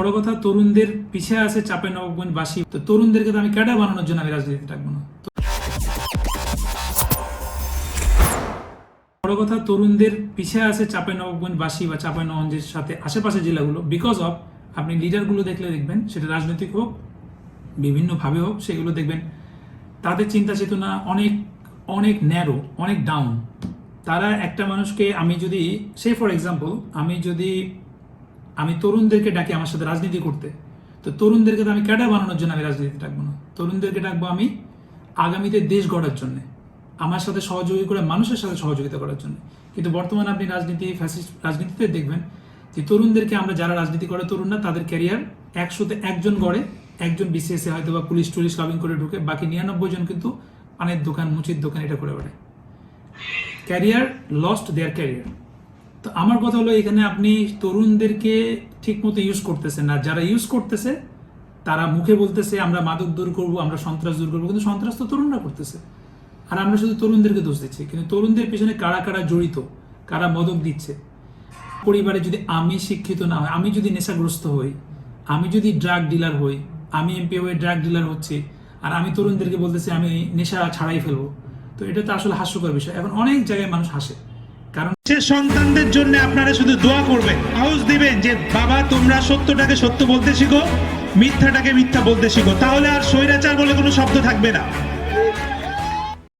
বড় কথা, তরুণদের পিছে আছে চাপে নবগঞ্জবাসী তো তরুণদেরকে তো আমি ক্যাডার বানানোর জন্য আমি রাজনীতি রাখব না। বড় কথা, তরুণদের পিছে আছে চাপে নবগঞ্জবাসী বা চাপে নবগঞ্জের সাথে আশেপাশে জেলাগুলো বিকজ অফ আপনি লিডারগুলো দেখলে দেখবেন, সেটা রাজনৈতিক হোক, বিভিন্নভাবে হোক, সেগুলো দেখবেন। তাদের চিন্তা চেতনা অনেক অনেক ন্যারো অনেক ডাউন তারা একটা মানুষকে, আমি যদি সে ফর এক্সাম্পল আমি যদি আমি তরুণদেরকে ডাকি আমার সাথে রাজনীতি করতে। তো তরুণদেরকে তো আমি ক্যাডার বানানোর জন্য আমি রাজনীতি ডাকবো না। তরুণদেরকে ডাকবো আমি আগামীতে দেশ গড়ার জন্য। আমার সাথে সহযোগী করে মানুষের সাথে সহযোগিতা করার জন্য। কিন্তু বর্তমানে আপনি রাজনীতি ফ্যাসিস্ট রাজনীতিতে দেখবেন যে তরুণদেরকে আমরা যারা রাজনীতি করে তরুণরা, তাদের ক্যারিয়ার একশোতে একজন গড়ে, একজন বিসিএসে হয়তো বা পুলিশ টুলিশ লবিং করে ঢুকে, বাকি নিরানব্বই জন কিন্তু পানের দোকান, মুচির দোকান এটা করে বেড়ায় ক্যারিয়ার লস্ট দেয়ার ক্যারিয়ার তো আমার কথা হলো, এখানে আপনি তরুণদেরকে ঠিকমতো ইউজ করতেছেন না। যারা ইউজ করতেছে, তারা মুখে বলতেছে, আমরা মাদক দূর করব, আমরা সন্ত্রাস দূর করব, কিন্তু সন্ত্রাস তো তরুণরা করতেছে। আর আমরা শুধু তরুণদেরকে দোষ দিচ্ছি, কিন্তু তরুণদের পিছনে কারা কারা জড়িত, কারা মদক দিচ্ছে? পরিবারে যদি আমি শিক্ষিত না হয় আমি যদি নেশাগ্রস্ত হই, আমি যদি ড্রাগ ডিলার হই, আমি এমপি হয়ে ড্রাগ ডিলার হচ্ছি, আর আমি তরুণদেরকে বলতেছি, আমি নেশা ছাড়াই ফেলব, তো এটা তো আসলে হাস্যকর বিষয়। এখন অনেক জায়গায় মানুষ হাসে। কারণ সে সন্তানদের জন্য আপনারা শুধু দোয়া করবেন। আউজ দিবেন যে, বাবা, তোমরা সত্যটাকে সত্য বলতে শিখো, মিথ্যাটাকে মিথ্যা বলতে শিখো। তাহলে আর স্বৈরাচার বলে কোনো শব্দ থাকবে না।